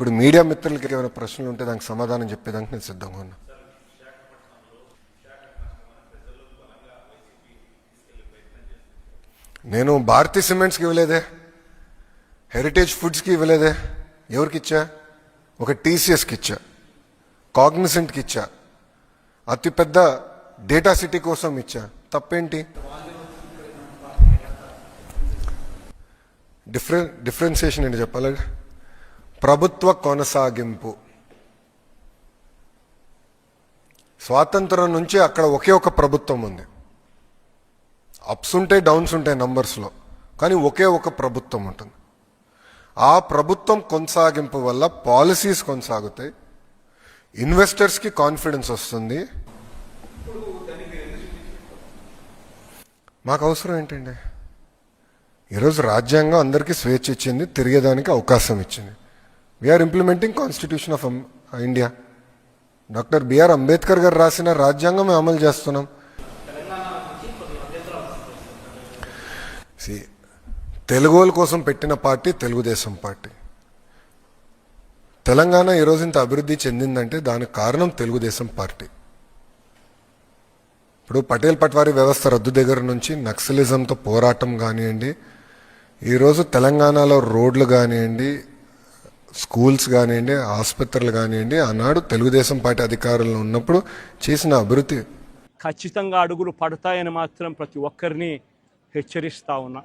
ఇప్పుడు మీడియా మిత్రులకి ఏమైనా ప్రశ్నలు ఉంటే దానికి సమాధానం చెప్పేదానికి నేను సిద్ధంగా ఉన్నా. నేను భారతీ సిమెంట్స్కి ఇవ్వలేదే. హెరిటేజ్ ఫుడ్స్కి ఇవ్వలేదే. ఎవరికి ఇచ్చా? ఒక టీసీఎస్కి ఇచ్చా. కాగ్నిసెంట్కి ఇచ్చా. అతిపెద్ద డేటా సిటీ కోసం ఇచ్చా. తప్పేంటి? డిఫరెన్ డిఫరెన్సియేషన్ ఏంటి చెప్పాలి ప్రభుత్వ కొనసాగింపు. స్వాతంత్రం నుంచి అక్కడ ఒకే ఒక ప్రభుత్వం ఉంది. అప్స్ ఉంటాయి డౌన్స్ ఉంటాయి నంబర్స్లో కానీ ఒకే ఒక ప్రభుత్వం ఉంటుంది. ఆ ప్రభుత్వం కొనసాగింపు వల్ల పాలసీస్ కొనసాగుతాయి. ఇన్వెస్టర్స్కి కాన్ఫిడెన్స్ వస్తుంది. మాకు అవసరం ఏంటండి? ఈరోజు రాజ్యాంగం అందరికీ స్వేచ్ఛ ఇచ్చింది తిరిగేదానికి అవకాశం ఇచ్చింది. We're implementing constitution of India doctor BR Ambedkar garu రాసిన రాజ్యాంగం మేము అమలు చేస్తున్నాం. సి తెలుగోల కోసం పెట్టిన పార్టీ తెలుగుదేశం పార్టీ. తెలంగాణ ఈరోజు ఇంత అభివృద్ధి చెందిందంటే దానికి కారణం తెలుగుదేశం పార్టీ. ఇప్పుడు పటేల్ పట్వారీ వ్యవస్థ రద్దు దగ్గర నుంచి నక్సలిజంతో పోరాటం కానివ్వండి ఈరోజు తెలంగాణలో రోడ్లు కానివ్వండి స్కూల్స్ కానివ్వండి ఆసుపత్రులు కానివ్వండి ఆనాడు తెలుగుదేశం పార్టీ అధికారంలో ఉన్నప్పుడు చేసిన అభివృద్ధి. ఖచ్చితంగా అడుగులు పడతాయని మాత్రం ప్రతి ఒక్కరిని హెచ్చరిస్తా ఉన్నా.